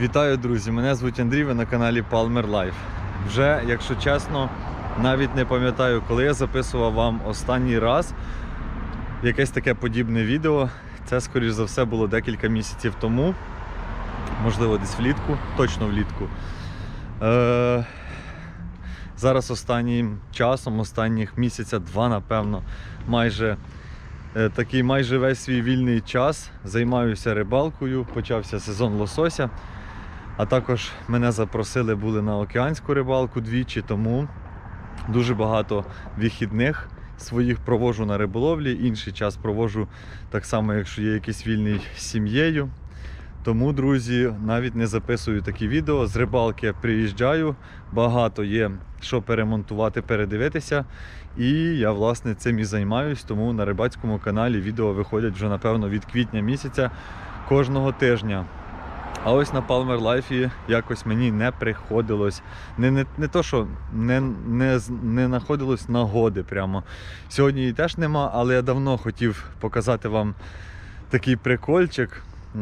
Вітаю, друзі! Мене звуть Андрій, ви на каналі Palmer Life. Вже, якщо чесно, навіть не пам'ятаю, коли я записував вам останній раз якесь таке подібне відео. Це, скоріш за все, було декілька місяців тому, можливо, десь влітку, точно влітку. Е- зараз останнім часом, останніх місяця, два, напевно, майже е, такий майже весь свій вільний час займаюся рибалкою, почався сезон лосося. А також мене запросили були на океанську рибалку двічі, тому дуже багато вихідних своїх провожу на риболовлі. Інший час провожу так само, якщо є якийсь вільний сім'єю. Тому, друзі, навіть не записую такі відео. З рибалки приїжджаю, багато є що перемонтувати, передивитися. І я, власне, цим і займаюсь, тому на рибацькому каналі відео виходять вже, напевно, від квітня місяця кожного тижня. А ось на Palmer Life якось мені не приходилось. Не, не, не то, що не, не, не знаходилось нагоди прямо. Сьогодні її теж нема, але я давно хотів показати вам такий прикольчик. Е,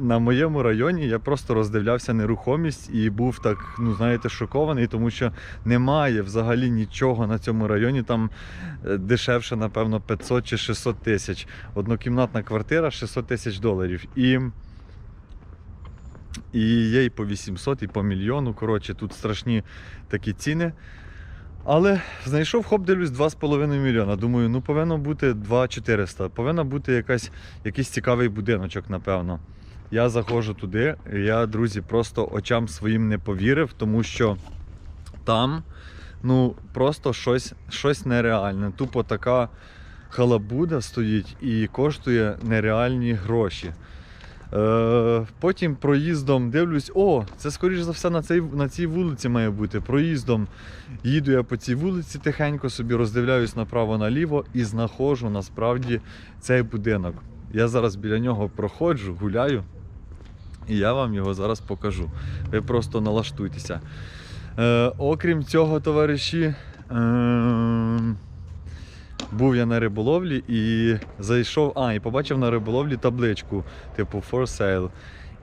На моєму районі я просто роздивлявся нерухомість і був так, ну знаєте, шокований, тому що немає взагалі нічого на цьому районі. Там е, дешевше, напевно, 500 чи 600 тисяч. Однокімнатна квартира 600 тисяч доларів. І і є і по 800, і по мільйону. Коротше, тут страшні такі ціни. Але знайшов хоп, дивлюсь 2,5 мільйона. Думаю, ну повинно бути 2,400. Повинна бути якась, якийсь цікавий будиночок, напевно. Я заходжу туди, і я, друзі, просто очам своїм не повірив, тому що там ну, просто щось, щось нереальне. Тупо така халабуда стоїть і коштує нереальні гроші. Е, потім проїздом дивлюсь, о, це скоріш за все на цій, на цій вулиці має бути. Проїздом їду я по цій вулиці тихенько собі роздивляюсь направо-наліво і знаходжу насправді цей будинок. Я зараз біля нього проходжу, гуляю, і я вам його зараз покажу. Ви просто налаштуйтеся. Е, окрім цього, товариші. Е, був я на риболовлі і зайшов, а, і побачив на риболовлі табличку, типу for sale.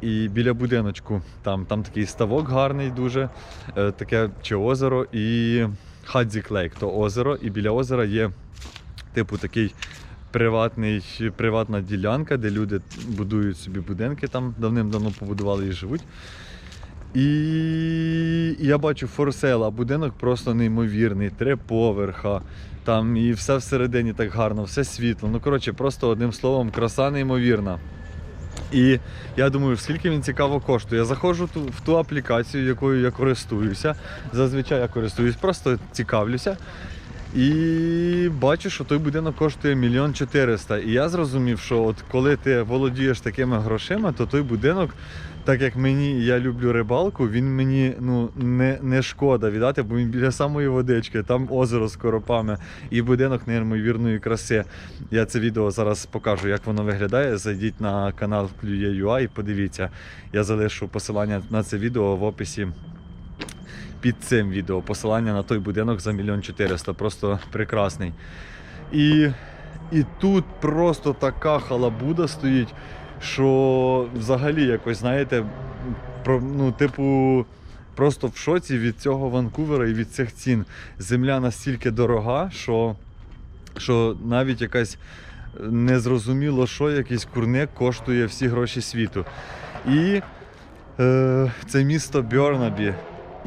І біля будиночку там, там такий ставок гарний дуже, е, таке чи озеро, і Хадзік Лейк, то озеро, і біля озера є, типу, такий приватний, приватна ділянка, де люди будують собі будинки, там давним-давно побудували і живуть. І я бачу for а будинок просто неймовірний, три поверха. Там і все всередині так гарно, все світло. Ну, коротше, просто одним словом, краса неймовірна. І я думаю, скільки він цікаво коштує. Я заходжу в ту аплікацію, якою я користуюся. Зазвичай я користуюсь, просто цікавлюся. І бачу, що той будинок коштує мільйон чотириста. І я зрозумів, що от коли ти володієш такими грошима, то той будинок, так як мені, я люблю рибалку, він мені ну, не, не шкода віддати, бо він біля самої водички, там озеро з коропами і будинок неймовірної краси. Я це відео зараз покажу, як воно виглядає. Зайдіть на канал Клює.ua і подивіться. Я залишу посилання на це відео в описі під цим відео. Посилання на той будинок за мільйон чотириста. Просто прекрасний. І, і тут просто така халабуда стоїть, що взагалі якось, знаєте, про, ну, типу. Просто в шоці від цього Ванкувера і від цих цін. Земля настільки дорога, що, що навіть якась незрозуміло, що якийсь курник коштує всі гроші світу. І е, це місто Бьорнабі.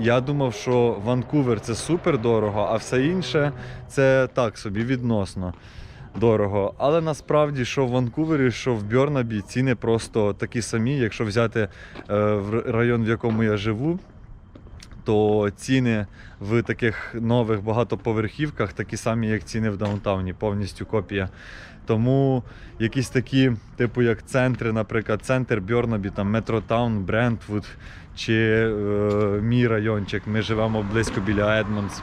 Я думав, що Ванкувер це супер дорого, а все інше це так собі відносно дорого. Але насправді, що в Ванкувері, що в Бьорнабі ціни просто такі самі. Якщо взяти е, район, в якому я живу, то ціни в таких нових багатоповерхівках такі самі, як ціни в даунтауні, повністю копія. Тому якісь такі, типу як центри, наприклад, центр Бьорнабі, там Метротаун, Брентвуд чи е, мій райончик. Ми живемо близько біля Едмонс.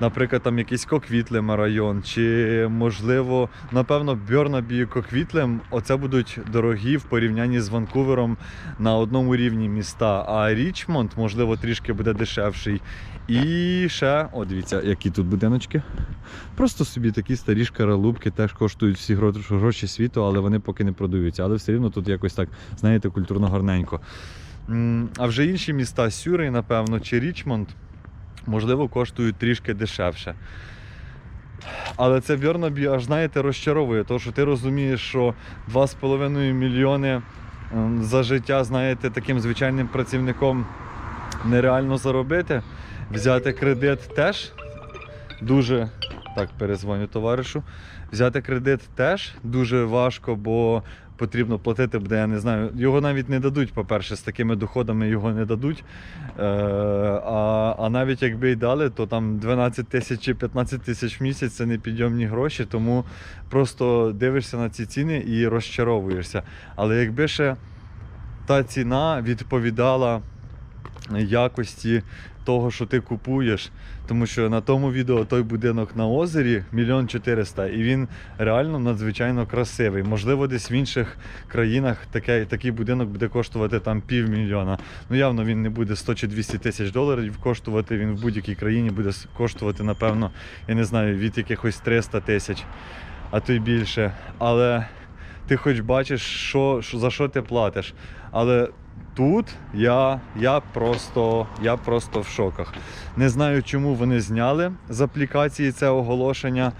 наприклад, там якийсь Коквітлем район, чи можливо, напевно, Бьорнабі і Коквітлем, оце будуть дорогі в порівнянні з Ванкувером на одному рівні міста. А Річмонд, можливо, трішки буде дешевший. І ще, о, дивіться, які тут будиночки. Просто собі такі старі шкаралупки теж коштують всі гроші світу, але вони поки не продаються. Але все рівно тут якось так, знаєте, культурно гарненько. А вже інші міста Сюрей, напевно, чи Річмонд, можливо, коштують трішки дешевше. Але це Бьорнабі аж знаєте розчаровує, тому що ти розумієш, що 2,5 мільйони за життя, знаєте, таким звичайним працівником нереально заробити. Взяти кредит теж дуже. Так, перезвоню товаришу. Взяти кредит теж дуже важко, бо потрібно платити буде, я не знаю. Його навіть не дадуть, по-перше, з такими доходами його не дадуть. Е, а, а навіть якби й дали, то там 12 тисяч чи 15 тисяч в місяць це не підйомні гроші, тому просто дивишся на ці ціни і розчаровуєшся. Але якби ще та ціна відповідала якості того, що ти купуєш. Тому що на тому відео той будинок на озері мільйон чотириста, і він реально надзвичайно красивий. Можливо, десь в інших країнах таке, такий будинок буде коштувати там півмільйона. Ну явно він не буде 100 чи 200 тисяч доларів коштувати. Він в будь-якій країні буде коштувати, напевно, я не знаю, від якихось 300 тисяч, а то й більше. Але ти хоч бачиш, що за що ти платиш. Але тут я, я, просто, я просто в шоках. Не знаю, чому вони зняли з аплікації це оголошення,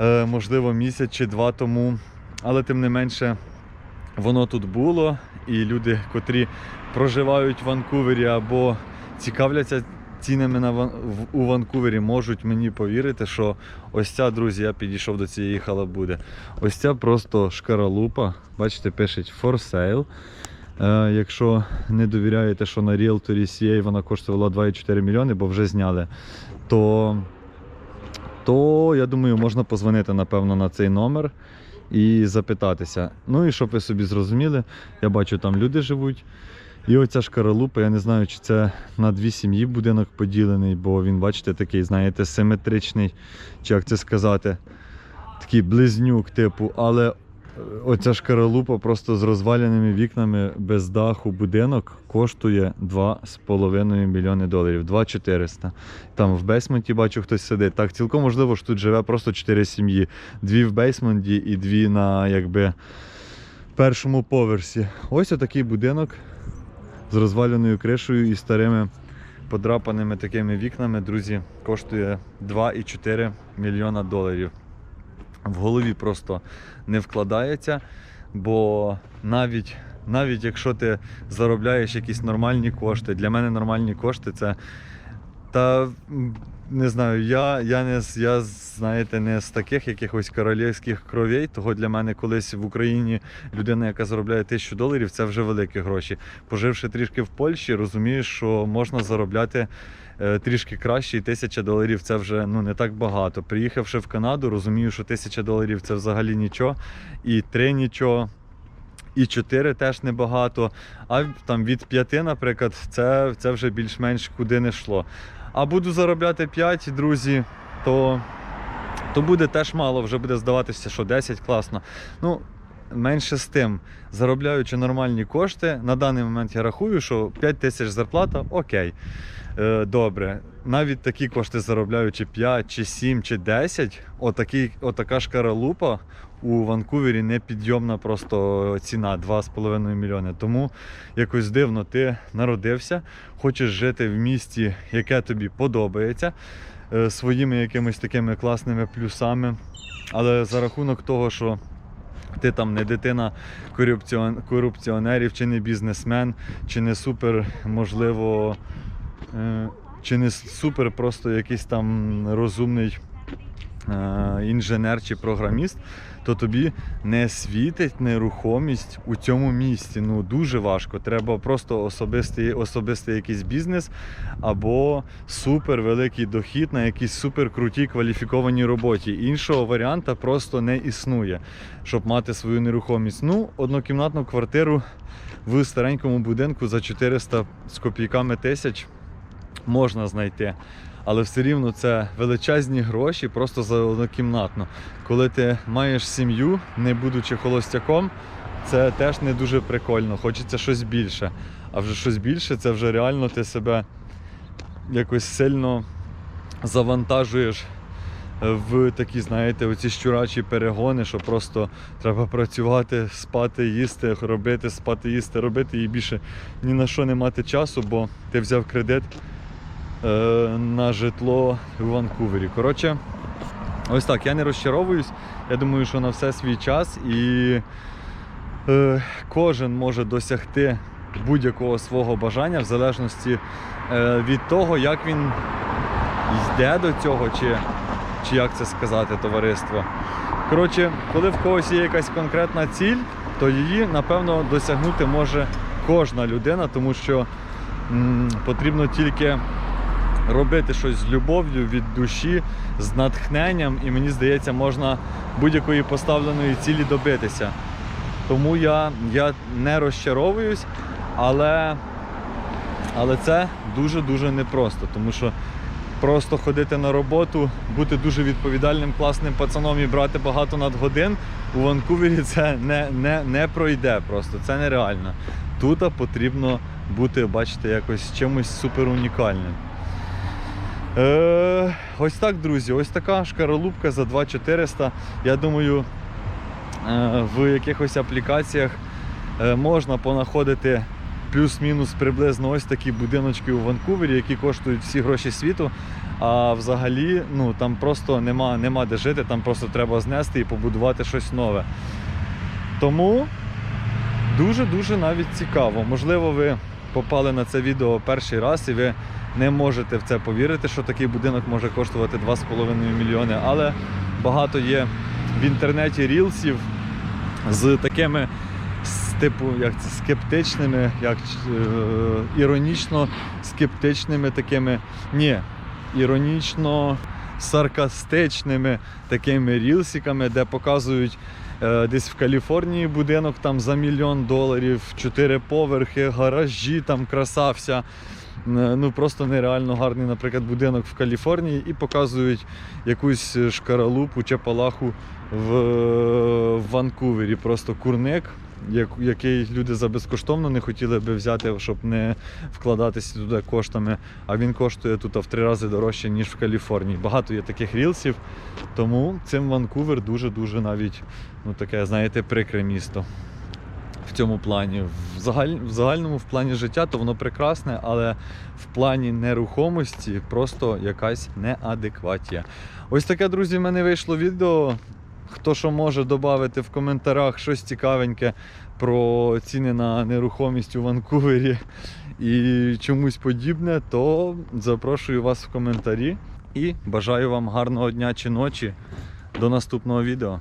е, можливо, місяць чи два тому. Але тим не менше, воно тут було, і люди, котрі проживають в Ванкувері або цікавляться цінами на Ван- у Ванкувері, можуть мені повірити, що ось ця, друзі, я підійшов до цієї халабуди. Ось ця просто шкаралупа. Бачите, пишуть for sale. Е, якщо не довіряєте, що на Realtor CA вона коштувала 2,4 мільйони, бо вже зняли, то, то я думаю, можна позвонити, напевно, на цей номер і запитатися. Ну і щоб ви собі зрозуміли, я бачу, там люди живуть. І оця шкаралупа, я не знаю, чи це на дві сім'ї будинок поділений, бо він, бачите, такий, знаєте, симетричний, чи як це сказати, такий близнюк, типу, але Оця шкаралупа просто з розваляними вікнами без даху будинок коштує 2,5 мільйони доларів, 2,400. Там в бейсменті бачу хтось сидить. Так, цілком можливо, що тут живе просто 4 сім'ї. Дві в бейсменті і дві на якби першому поверсі. Ось отакий будинок з розваленою кришею і старими подрапаними такими вікнами, друзі, коштує 2,4 мільйона доларів в голові просто не вкладається, бо навіть, навіть якщо ти заробляєш якісь нормальні кошти, для мене нормальні кошти це. Та не знаю, я, я не я, знаєте, не з таких якихось королівських кровей. Того для мене колись в Україні людина, яка заробляє тисячу доларів, це вже великі гроші. Поживши трішки в Польщі, розумієш, що можна заробляти трішки краще, і тисяча доларів це вже ну не так багато. Приїхавши в Канаду, розумію, що тисяча доларів це взагалі нічого, і три нічого. І 4 теж небагато, а там від 5, наприклад, це, це вже більш-менш куди не йшло. А буду заробляти 5, друзі, то, то буде теж мало, вже буде здаватися, що 10 класно. Ну, менше з тим, заробляючи нормальні кошти, на даний момент я рахую, що 5 тисяч зарплата окей. Е, добре. Навіть такі кошти заробляючи 5 чи 7 чи 10, отакий, отака шкаралупа у Ванкувері непідйомна просто ціна 2,5 мільйони. Тому якось дивно, ти народився, хочеш жити в місті, яке тобі подобається, е, своїми якимись такими класними плюсами. Але за рахунок того, що ти там не дитина корупціон- корупціонерів, чи не бізнесмен, чи не супер, можливо, е, чи не супер просто якийсь там розумний інженер чи програміст, то тобі не світить нерухомість у цьому місті. Ну дуже важко. Треба просто особистий, особистий якийсь бізнес або супер великий дохід на якійсь супер крутій кваліфікованій роботі. Іншого варіанта просто не існує, щоб мати свою нерухомість. Ну, однокімнатну квартиру в старенькому будинку за 400 з копійками тисяч можна знайти. Але все рівно це величезні гроші просто за однокімнатну. Коли ти маєш сім'ю, не будучи холостяком, це теж не дуже прикольно. Хочеться щось більше. А вже щось більше, це вже реально ти себе якось сильно завантажуєш в такі, знаєте, оці щурачі перегони, що просто треба працювати, спати, їсти, робити, спати, їсти, робити і більше ні на що не мати часу, бо ти взяв кредит на житло у Ванкувері. Коротше, ось так, я не розчаровуюсь. Я думаю, що на все свій час і е, кожен може досягти будь-якого свого бажання в залежності е, від того, як він йде до цього, чи, чи як це сказати, товариство. Коротше, коли в когось є якась конкретна ціль, то її, напевно, досягнути може кожна людина, тому що м, потрібно тільки робити щось з любов'ю від душі, з натхненням, і мені здається, можна будь-якої поставленої цілі добитися. Тому я, я не розчаровуюсь, але, але це дуже-дуже непросто, тому що просто ходити на роботу, бути дуже відповідальним, класним пацаном і брати багато надгодин у Ванкувері це не, не, не пройде просто, це нереально. Тут потрібно бути, бачите, якось чимось супер унікальним. Е, ось так, друзі, ось така шкаралупка за 2400. Я думаю, е, в якихось аплікаціях е, можна понаходити плюс-мінус приблизно ось такі будиночки у Ванкувері, які коштують всі гроші світу. А взагалі ну, там просто нема, нема де жити, там просто треба знести і побудувати щось нове. Тому дуже-дуже навіть цікаво. Можливо, ви попали на це відео перший раз і ви не можете в це повірити, що такий будинок може коштувати 2,5 мільйони. Але багато є в інтернеті рілсів з такими типу, як це, скептичними, як е, іронічно скептичними такими. Ні, іронічно саркастичними такими рілсиками, де показують е, десь в Каліфорнії будинок там за мільйон доларів, чотири поверхи, гаражі, там краса вся. Е, Ну просто нереально гарний, наприклад, будинок в Каліфорнії і показують якусь шкаралупу чапалаху в, в Ванкувері. Просто курник, як- який люди за безкоштовно не хотіли би взяти, щоб не вкладатися туди коштами. А він коштує тут в три рази дорожче, ніж в Каліфорнії. Багато є таких рілсів, тому цим Ванкувер дуже-дуже навіть ну, таке, знаєте, прикре місто в цьому плані. В, загаль... в загальному в плані життя то воно прекрасне, але в плані нерухомості просто якась неадекватія. Ось таке, друзі, в мене вийшло відео. Хто що може додати в коментарях щось цікавеньке про ціни на нерухомість у Ванкувері і чомусь подібне, то запрошую вас в коментарі і бажаю вам гарного дня чи ночі. До наступного відео.